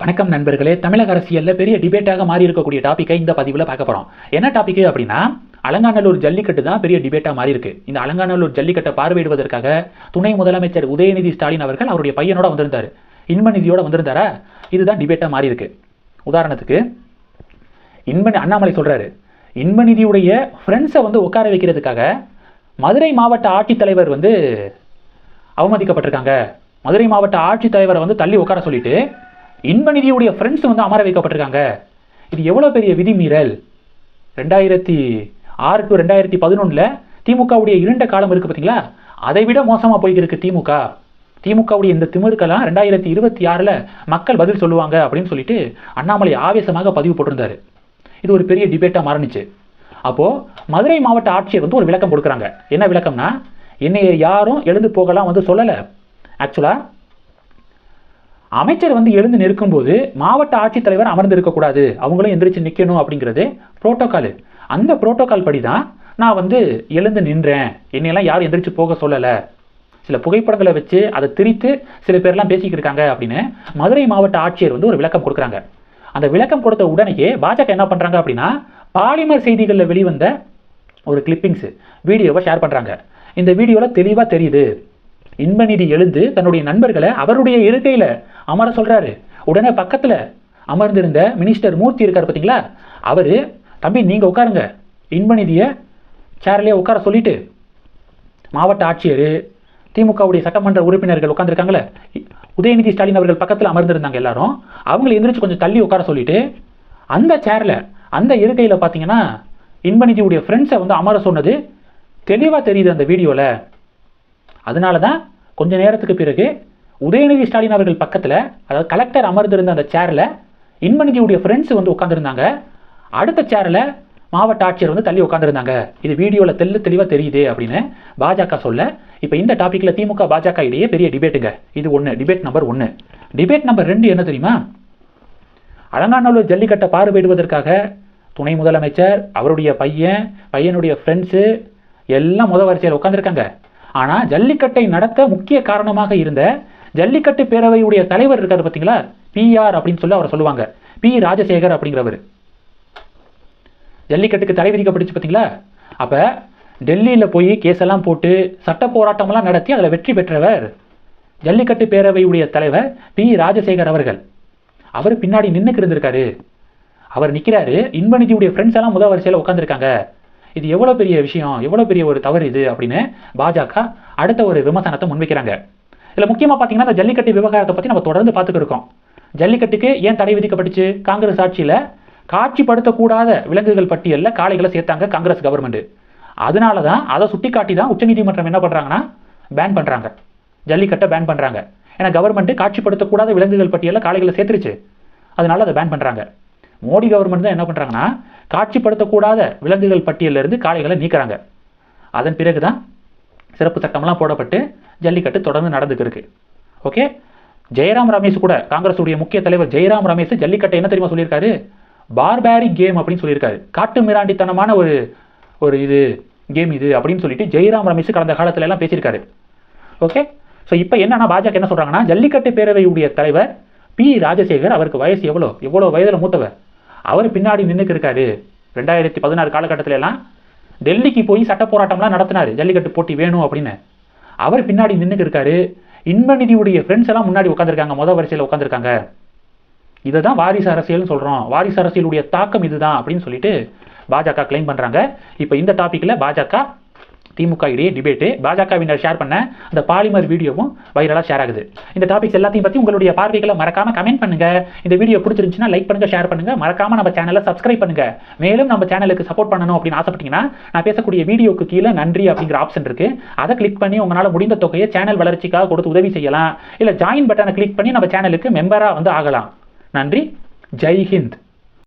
வணக்கம் நண்பர்களே. தமிழக அரசியல்ல பெரிய டிபேட்டாக மாறி இருக்கக்கூடிய டாப்பிக்கை இந்த பதிவில் பார்க்க போகிறோம் என்ன டாப்பிக்கு அப்படின்னா அலங்காநல்லூர் ஜல்லிக்கட்டு தான் பெரிய டிபேட்டாக மாறி இருக்கு இந்த அலங்காநல்லூர் ஜல்லிக்கட்டை பார்வையிடுவதற்காக துணை முதலமைச்சர் உதயநிதி ஸ்டாலின் அவர்கள் அவருடைய பையனோட வந்திருந்தாரு. இன்பநிதியோட வந்திருந்தாரா? இதுதான் டிபேட்டாக மாறி இருக்கு உதாரணத்துக்கு இன்ப அண்ணாமலை சொல்கிறாரு இன்பநிதியுடைய ஃப்ரெண்ட்ஸை வந்து உட்கார வைக்கிறதுக்காக மதுரை மாவட்ட ஆட்சித்தலைவர் வந்து அவமதிக்கப்பட்டிருக்காங்க. மதுரை மாவட்ட ஆட்சித்தலைவரை வந்து தள்ளி உட்கார சொல்லிட்டு இன்பநிதியுடைய ஃப்ரெண்ட்ஸ் வந்து அமர வைக்கப்பட்டிருக்காங்க. இது எவ்வளோ பெரிய விதிமீறல்? ரெண்டாயிரத்தி ஆறு டு ரெண்டாயிரத்தி பதினொன்றில் திமுகவுடைய இருண்ட காலம் இருக்குது பார்த்தீங்களா அதை விட மோசமாக போய்க்கிருக்கு திமுக. திமுகவுடைய இந்த திமிருக்கெல்லாம் ரெண்டாயிரத்தி இருபத்தி ஆறில் மக்கள் பதில் சொல்லுவாங்க அப்படின்னு சொல்லிட்டு அண்ணாமலை ஆவேசமாக பதிவு போட்டிருந்தாரு. இது ஒரு பெரிய டிபேட்டாக மாறினுச்சு. அப்போது மதுரை மாவட்ட ஆட்சியர் வந்து ஒரு விளக்கம் கொடுக்குறாங்க. என்ன விளக்கம்னா என்னை யாரும் எழுந்து போகலாம் வந்து சொல்லலை. ஆக்சுவலாக அமைச்சர் வந்து எழுந்து நிற்கும்போது மாவட்ட ஆட்சித்தலைவர் அமர்ந்து இருக்கக்கூடாது. அவங்களும் எந்திரிச்சு நிற்கணும் அப்படிங்கிறது புரோட்டோக்கால் அந்த புரோட்டோக்கால் படி தான் நான் வந்து எழுந்து நின்றேன். என்னையெல்லாம் யாரும் எந்திரிச்சு போக சொல்லலை. சில புகைப்படங்களை வச்சு அதை திரித்து சில பேர்லாம் பேசிக்கிட்டு இருக்காங்க அப்படின்னு மதுரை மாவட்ட ஆட்சியர் வந்து ஒரு விளக்கம் கொடுக்குறாங்க. அந்த விளக்கம் கொடுத்த உடனேயே பாஜக என்ன பண்ணுறாங்க அப்படின்னா பாலிமர் செய்திகளில் வெளிவந்த ஒரு கிளிப்பிங்ஸ் வீடியோவை ஷேர் பண்ணுறாங்க இந்த வீடியோவில் தெளிவாக தெரியுது. இன்பநிதி எழுந்து தன்னுடைய நண்பர்களை அவருடைய இருக்கையில் அமர சொல்கிறாரு உடனே பக்கத்தில் அமர்ந்திருந்த மினிஸ்டர் மூர்த்தி இருக்கார் பார்த்தீங்களா அவர் தம்பி நீங்கள் உட்காருங்க. இன்பநிதியை சேர்லேயே உட்கார சொல்லிட்டு மாவட்ட ஆட்சியர் திமுகவுடைய சட்டமன்ற உறுப்பினர்கள் உட்காந்துருக்காங்களே உதயநிதி ஸ்டாலின் அவர்கள் பக்கத்தில் அமர்ந்திருந்தாங்க எல்லாரும். அவங்களை எந்திரிச்சு கொஞ்சம் தள்ளி உட்கார சொல்லிட்டு அந்த சேரில் அந்த இருக்கையில் பார்த்தீங்கன்னா இன்பநிதியுடைய ஃப்ரெண்ட்ஸை வந்து அமர சொன்னது தெளிவாக தெரியுது அந்த வீடியோவில் அதனால தான் கொஞ்ச நேரத்துக்கு பிறகு உதயநிதி ஸ்டாலின் அவர்கள் பக்கத்தில் அதாவது கலெக்டர் அமர்ந்திருந்த அந்த சேரில் இன்பநிதியுடைய ஃப்ரெண்ட்ஸ் வந்து உட்காந்துருந்தாங்க அடுத்த சேரில் மாவட்ட ஆட்சியர் வந்து தள்ளி உட்காந்துருந்தாங்க இது வீடியோவில் தெல்ல தெளிவாக தெரியுது அப்படின்னு பாஜக சொல்ல இப்போ இந்த டாப்பிக்கில் திமுக பாஜக இடையே பெரிய டிபேட்டுங்க இது ஒன்று டிபேட் நம்பர் ஒன்று டிபேட் நம்பர் ரெண்டு என்ன தெரியுமா? அலங்காநல்லூர் ஜல்லிக்கட்டை பார்வையிடுவதற்காக துணை முதலமைச்சர் அவருடைய பையன் பையனுடைய ஃப்ரெண்ட்ஸு எல்லாம் முத வரிசையில் உட்காந்துருக்காங்க ஆனால் ஜல்லிக்கட்டை நடத்த முக்கிய காரணமாக இருந்த ஜல்லிக்கட்டு பேரவையுடைய தலைவர் இருக்கார் பார்த்தீங்களா பிஆர் அப்படின்னு சொல்லி அவரை சொல்லுவாங்க. பி ராஜசேகர் அப்படிங்கிறவர். ஜல்லிக்கட்டுக்கு தடை விதிக்கப்பட்டுச்சு பார்த்தீங்களா அப்போ டெல்லியில் போய் கேஸெல்லாம் போட்டு சட்ட போராட்டமெல்லாம் நடத்தி அதில் வெற்றி பெற்றவர் ஜல்லிக்கட்டு பேரவையுடைய தலைவர் பி ராஜசேகர் அவர்கள். அவர் பின்னாடி நின்றுக்கு இருந்திருக்காரு. அவர் நிற்கிறாரு இன்பநிதியுடைய ஃப்ரெண்ட்ஸ் எல்லாம் முதல் வரிசையில் உட்காந்துருக்காங்க இது எவ்வளோ பெரிய விஷயம்? எவ்வளோ பெரிய ஒரு தவறு இது? அப்படின்னு பாஜக அடுத்த ஒரு விமர்சனத்தை முன்வைக்கிறாங்க. இதில் முக்கியமாக பார்த்தீங்கன்னா இந்த ஜல்லிக்கட்டு விவகாரத்தை பற்றி நம்ம தொடர்ந்து பார்த்துக்கிருக்கோம் ஜல்லிக்கட்டுக்கு ஏன் தடை விதிக்கப்பட்டுச்சு? காங்கிரஸ் ஆட்சியில் காட்சிப்படுத்தக்கூடாத விலங்குகள் பட்டியலில் காளைகளை சேர்த்தாங்க காங்கிரஸ் கவர்மெண்ட் அதனால தான் அதை சுட்டி காட்டி தான் உச்சநீதிமன்றம் என்ன பண்ணுறாங்கன்னா பேன் பண்ணுறாங்க ஜல்லிக்கட்டை பேன் பண்ணுறாங்க ஏன்னா கவர்மெண்ட் காட்சிப்படுத்தக்கூடாத விலங்குகள் பட்டியலில் காளைகளை சேர்த்துருச்சு. அதனால அதை பேன் பண்ணுறாங்க மோடி கவர்மெண்ட் தான் என்ன பண்ணுறாங்கன்னா காட்சிப்படுத்தக்கூடாத விலங்குகள் பட்டியலிருந்து காளைகளை நீக்கிறாங்க. அதன் பிறகு தான் சிறப்பு சட்டம்லாம் போடப்பட்டு ஜல்லிக்கட்டு தொடர்ந்து நடந்துக்கிருக்கு ஓகே ஜெயராம் ரமேஷ் கூட காங்கிரஸுடைய முக்கிய தலைவர் ஜெயராம் ரமேஷ் ஜல்லிக்கட்டை என்ன தெரியுமா சொல்லியிருக்காரு? பார்பேரிக் கேம் அப்படின்னு சொல்லியிருக்காரு. காட்டு மிராண்டித்தனமான ஒரு ஒரு இது கேம் இது அப்படின்னு சொல்லிட்டு ஜெயராம் ரமேஷ் கடந்த காலத்துல எல்லாம் பேசியிருக்காரு. ஓகே ஸோ இப்போ என்னன்னா பாஜக என்ன சொல்றாங்கன்னா ஜல்லிக்கட்டு பேரவையுடைய தலைவர் பி. ராஜசேகர் அவருக்கு வயசு எவ்வளோ? எவ்வளோ வயதில் மூத்தவர்? அவர் பின்னாடி நின்றுக்கு இருக்காரு ரெண்டாயிரத்தி பதினாறு காலகட்டத்தில எல்லாம் டெல்லிக்கு போய் சட்ட போராட்டம்லாம் நடத்தினார். ஜல்லிக்கட்டு போட்டி வேணும் அப்படின்னு. அவர் பின்னாடி நின்றுக்கு இருக்காரு இன்பநிதியுடைய ஃப்ரெண்ட்ஸ் எல்லாம் முன்னாடி உட்காந்துருக்காங்க முத வரிசையில் உட்காந்துருக்காங்க இதை தான் வாரிசு அரசியல்னு சொல்கிறோம் வாரிசு அரசியலுடைய தாக்கம் இதுதான் அப்படின்னு சொல்லிட்டு பாஜக கிளைம் பண்ணுறாங்க இப்போ இந்த டாப்பிக்கில் பாஜக திமுக இடையே டிபேட்டு பாஜகவினர் ஷேர் பண்ண அந்த பாலிமர் வீடியோவும் வைரலாக ஷேர் ஆகுது. இந்த டாபிக்ஸ் எல்லாத்தையும் பற்றி உங்களுடைய பார்வைகளை மறக்காம கமெண்ட் பண்ணுங்க. இந்த வீடியோ பிடிச்சிருந்துச்சுன்னா லைக் பண்ணுங்க ஷேர் பண்ணுங்க. மறக்காம நம்ம சேனலை சப்ஸ்கிரைப் பண்ணுங்க. மேலும் நம்ம சேனலுக்கு சப்போர்ட் பண்ணணும் அப்படின்னு ஆசைப்பட்டீங்கன்னா நான் பேசக்கூடிய வீடியோக்கு கீழே நன்றி அப்படிங்கிற ஆப்ஷன் இருக்கு. அதை கிளிக் பண்ணி உங்களால் முடிந்த தொகையை சேனல் வளர்ச்சிக்காக கொடுத்து உதவி செய்யலாம். இல்லை ஜாயின் பட்டனை கிளிக் பண்ணி நம்ம சேனலுக்கு மெம்பராக வந்து ஆகலாம். நன்றி. ஜெய் ஹிந்த்.